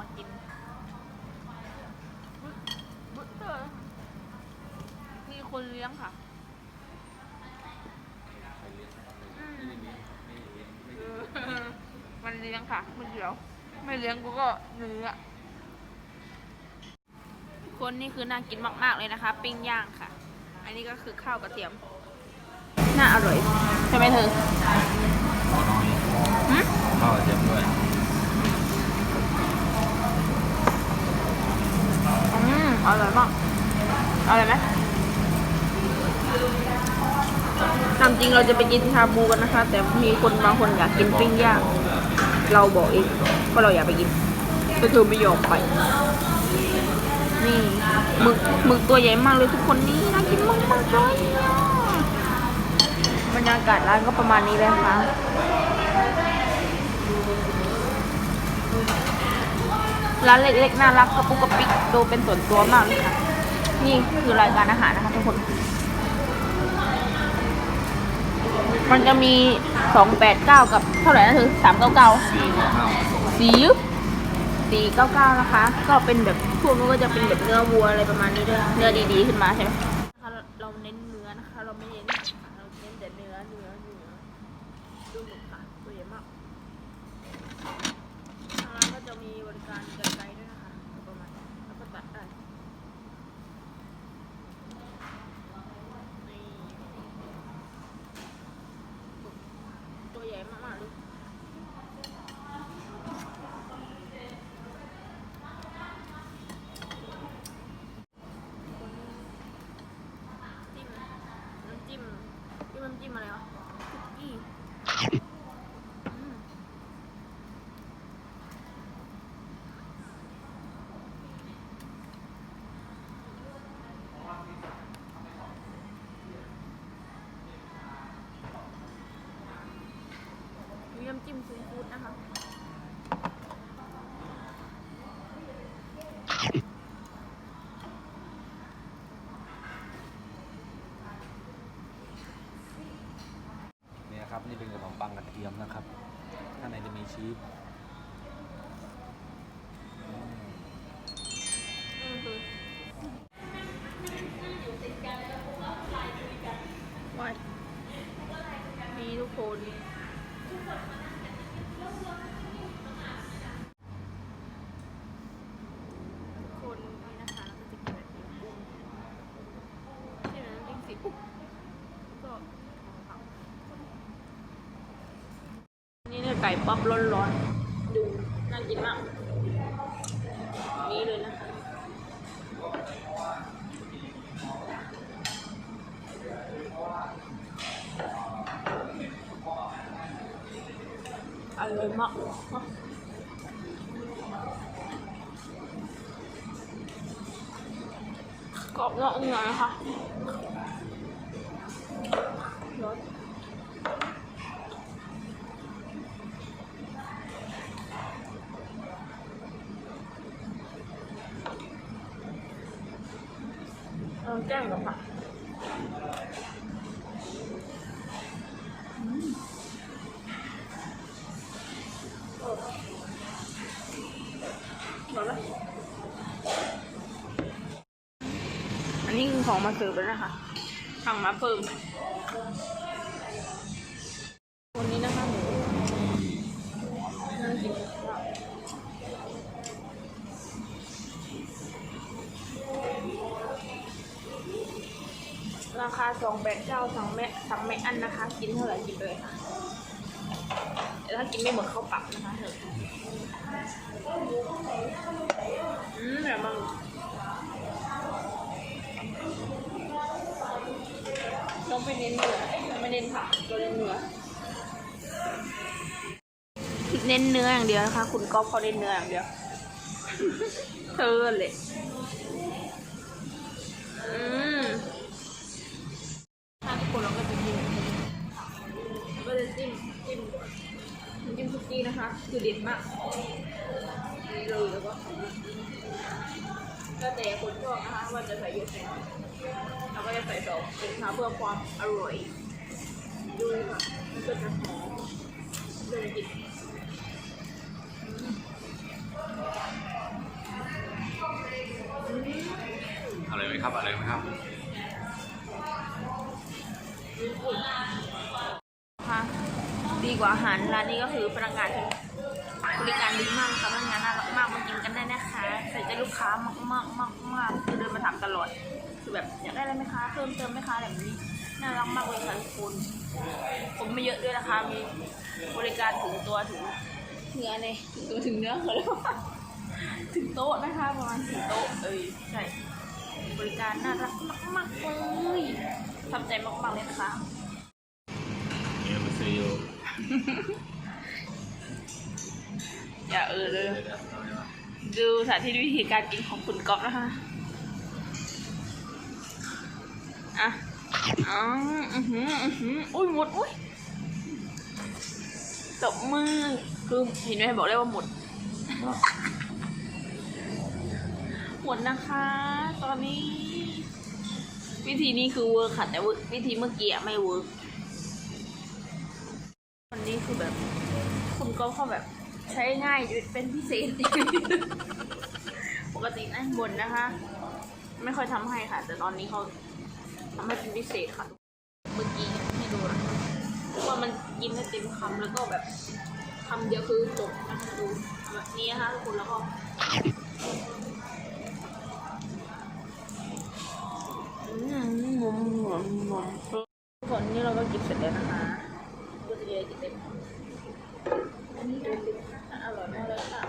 มากินบุตเตอร์มีคนเลี้ยงค่ะมันเลี้ยงค่ะมันเดียว ไม่เลี้ยงกูก็เนื้อคนนี่คือน่ากินมาก ๆ เลยนะคะ ปิ้งย่างค่ะ อันนี้ก็คือข้าวกระเทียม น่าอร่อย ใช่ไหมเธอข้าวกระเทียมด้วย อร่อยมากอร่อยไหมตามจริงเราจะไปกินชาบูกันนะคะ แต่มีคนบางคนอยากกินปิ้งย่างเราบอกเองว่าเราอยากไปกินแต่เธอไม่ยอมไป นี่หมึกหมึกตัวใหญ่มากเลยทุกคนนี่น่ากินมากมากเลยบรรยากาศร้านก็ประมาณนี้เลยค่ะ ร้านเล็กๆน่ารักกระปุกกระปิกดูเป็นส่วนตัวมากเลยค่ะ นี่คือรายการอาหารนะคะทุกคน มันจะมีสองแปดเก้ากับเท่าไหร่นะคือสามเก้าเก้าสี่ข้าวสีสี่เก้าเก้านะคะ ก็เป็นแบบพวกนู้นก็จะเป็นแบบเนื้อวัวอะไรประมาณนี้ด้วยเนื้อดีๆขึ้นมาใช่ไหมเราเราเน้นเนื้อนะคะ เราไม่เน้นผักค่ะเราเน้นแต่เนื้อเนื้อเนื้อดูหมึกค่ะตัวใหญ่มากทางร้านก็ จะมีบริการกันไกลด้วยนะคะประมาณนี้แล้วก็ตัดได้นี่ตัวใหญ่มากๆเลยจิ้มน้ำจิ้มจิ้มน้ำจิ้มอะไรวะคุกกี้อืม มีน้ำจิ้มซีฟู้ดนะคะ เนี่ยครับนี่เป็นขนมปังกระเทียมนะครับ ข้างในจะมีชีส ไก่ป๊อปร้อนๆดูน่ากินมาก นี่เลยนะคะอร่อยมากกรอบนอกนุ่มในนะคะ แจ้งกับค่ะหมดแล้วอันนี้คือของมาเสิร์ฟแล้วนะคะสั่งมาเพิ่ม ราคาสองแปดเก้าสั่งแม่สั่งไม่อันนะคะ กินเท่าไหร่กินเลยค่ะแต่ถ้ากินไม่หมดเขาปรับนะคะเถอะอืมแบบมันต้องไปเน้นเนื้อไม่เน้นผักตัวเน้นเนื้อเน้นเนื้ออย่างเดียวนะคะ คุณก๊อฟเขาเน้นเนื้ออย่างเดียวเธอเลยอืม น้ำจิ้มซุกี้นะคะคือเด็ดมากนี่เลยแล้วก็แล้วแต่คนชอบนะคะว่าจะใส่เยอะใส่น้อยเราก็จะใส่สองเป็นค่ะเพื่อความอร่อยดูค่ะมันก็จะหอมเลยกินอร่อยไหมครับอร่อยไหมครับ กว่าอาหารร้านนี้ก็คือพนักงานบริการดีมากค่ะพนักงานน่ารักมากมากินกันได้นะคะใส่ใจลูกค้ามากมากมากมากคือเดินมาถามตลอดคือแบบอยากได้อะไรไหมคะเพิ่มเติมไหมคะแบบนี้น่ารักมากเลยค่ะทุกคนผมไม่เยอะด้วยนะคะมีบริการถึงตัวถึงเนื้อเนี่ยถึงตัวถึงเนื้อเขาเรียถึงโต๊ะนะคะประมาณถึงโต๊ะเอ้ยใช่บริการน่ารักมากๆเลยทำใจมากๆเลยนะคะ อยู่อย่าเออเลยดูสาธิตวิธีการกินของคุณก๊อฟนะคะอะอ๋ออือหืออือหืออุ้ยหมดอุ้ยตบมือคือเห็นไหมบอกเลยว่าหมด หมดนะคะ ตอนนี้ วิธีนี้คือเวิร์คค่ะแต่ว่าวิธีเมื่อกี้อะไม่เวิร์ค วันนี้คือแบบ คุณก็เขาแบบใช้ง่ายเป็นพิเศษ ปกตินั่งบนนะคะ ไม่ค่อยทำให้ค่ะ แต่ตอนนี้เขาทำให้เป็นพิเศษค่ะ เมื่อกี้ให้ดูนะว่ามันกินได้เต็มคำแล้วก็แบบคำเดียวคือจบนะคะดูแบบนี้นะคะทุกคนแล้วก็อืมงมงมงมทุกคนนี่เราก็กินเสร็จแล้วนะคะ ก็จะกินเต็มคำอันนี้ดูสิอร่อยมากเลยค่ะ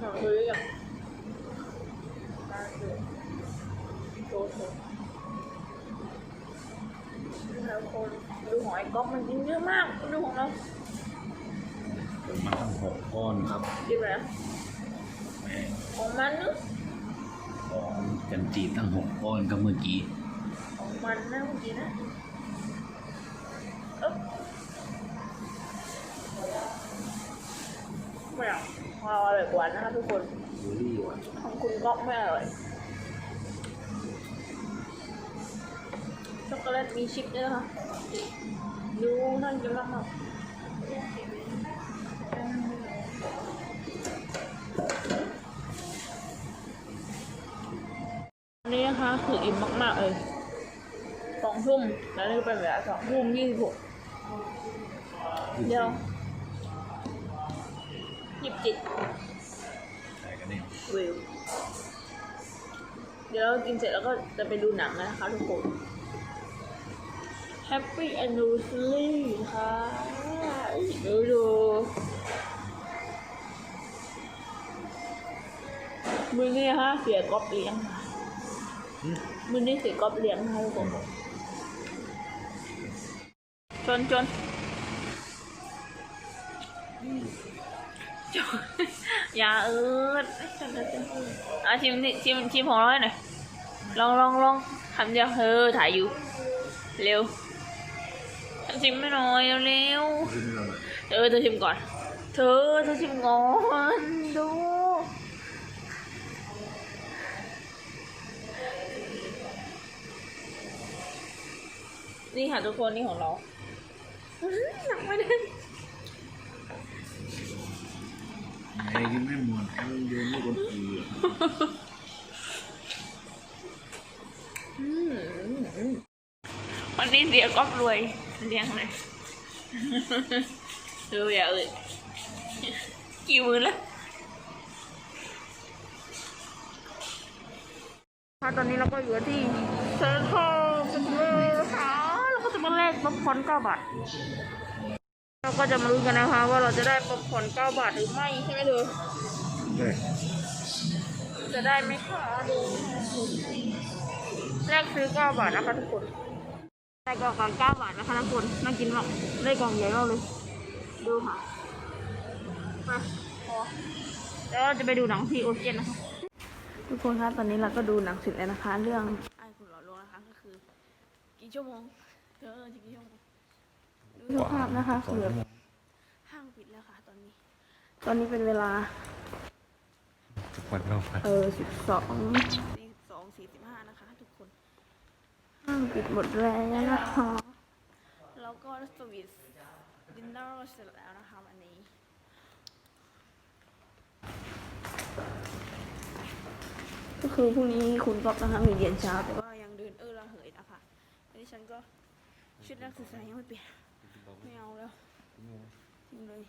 หอมเลยอะมาดูโชว์โชว์แล้วคนดูของไอ้ก๊อฟมันกินเยอะมากดูของเราผมมาทั้งหกก้อนครับกินไปแล้วแม่ของมันเนอะของกันจีตั้งหกก้อนก็เมื่อกี้ ของมันนะเมื่อกี้นะเอ๊บ ไม่เอาของเราอร่อยกว่านะคะทุกคนบูรี่ว่ะของคุณก๊อกไม่อร่อยช็อกโกแลตมีชิปด้วยนะคะดูน่ากินมากมากอันนี้นะคะคืออิ่มมากๆเลยสองทุ่มแล้วนี่ก็เป็นเวลาสองทุ่มยี่สิบหก เดี๋ยวยี่สิบเจ็ดใส่กันเนี่ยวิวเดี๋ยวเรากินเสร็จแล้วก็จะไปดูหนังนะคะทุกคน Happy Anniversary ค่ะดูดูมือนี้นะคะเสียก๊อปเลี้ยงค่ะมือนี้เสียก๊อปเลี้ยงนะคะทุกคน จนจนจนอย่าเอิดอะชิมสิชิมชิมของเราให้หน่อยลองลองลองทำเดียวเออถ่ายอยู่ เร็วชิมไม่น่อยเร็วเออเธอชิมก่อน เธอเธอชิมก่อนดูนี่ค่ะทุกคนนี่ของเรา หนักไม่ได้ไอ้กินไม่หมดไอ้มันโยนไม่คนอื่นอืมวันนี้เสียก๊อฟรวยเลี้ยงเลยดูอย่าเอ่ยกี่มือแล้วค่ะตอนนี้เราก็อยู่ที่เซ็นทรัลกันเลยนะคะเรา ก็จะมาแลกป๊อปคอร์นเก้าบาท เราก็จะมาลุ้นกันนะคะ ว่าเราจะได้ป๊อปคอร์นเก้าบาทหรือไม่ใช่ไหมเธอเฮ้ยจะได้ไหมคะดูแรกซื้อเก้าบาทนะคะทุกคนได้กล่องกันเก้าบาทนะคะทุกคนน่ากินมากได้กล่องใหญ่มากเลย ดูค่ะมาพอแล้วเราจะไปดูหนังที่โอเชียนนะคะทุกคนคะตอนนี้เราก็ดูหนังเสร็จแล้วนะคะ เรื่องไอ้คุณหล่อลวงนะคะก็คือ กี่ชั่วโมง เธอจะกี่ชั่วโมงดูสภาพนะคะคือแบบห้างปิดแล้วค่ะ ตอนนี้ ตอนนี้เป็นเวลาทุกวันเราไปเออสิบสองสี่สองสี่สิบห้านะคะ ทุกคน ห้างปิดหมดแล้วนะคะแล้วก็สวิสดินเนอร์เสร็จแล้วนะคะวันนี้ก็คือพรุ่งนี้คุณก๊อฟนะคะมีเรียนเช้าแต่ว่ายังเดินเออฉันก็ ชุดนักศึกษายังไม่เปลี่ยนกินต่อไหมไม่เอาแล้วกินไหมทิ้งเลย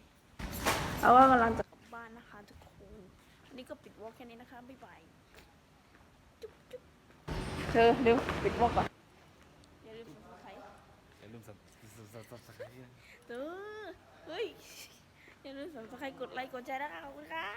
เราก็กำลังจะกลับบ้านนะคะทุกคนอันนี้ก็ปิดวอล์กแค่นี้นะคะบ๊ายบายจุ๊บจุ๊บเธอเร็วปิดวอล์กก่อนอย่าลืมสับสไครต์อย่าลืมสับสับสับสับสับนะเธอเฮ้ยอย่าลืมสับสไครต์กดไลค์กดแชร์นะคะขอบคุณค่ะ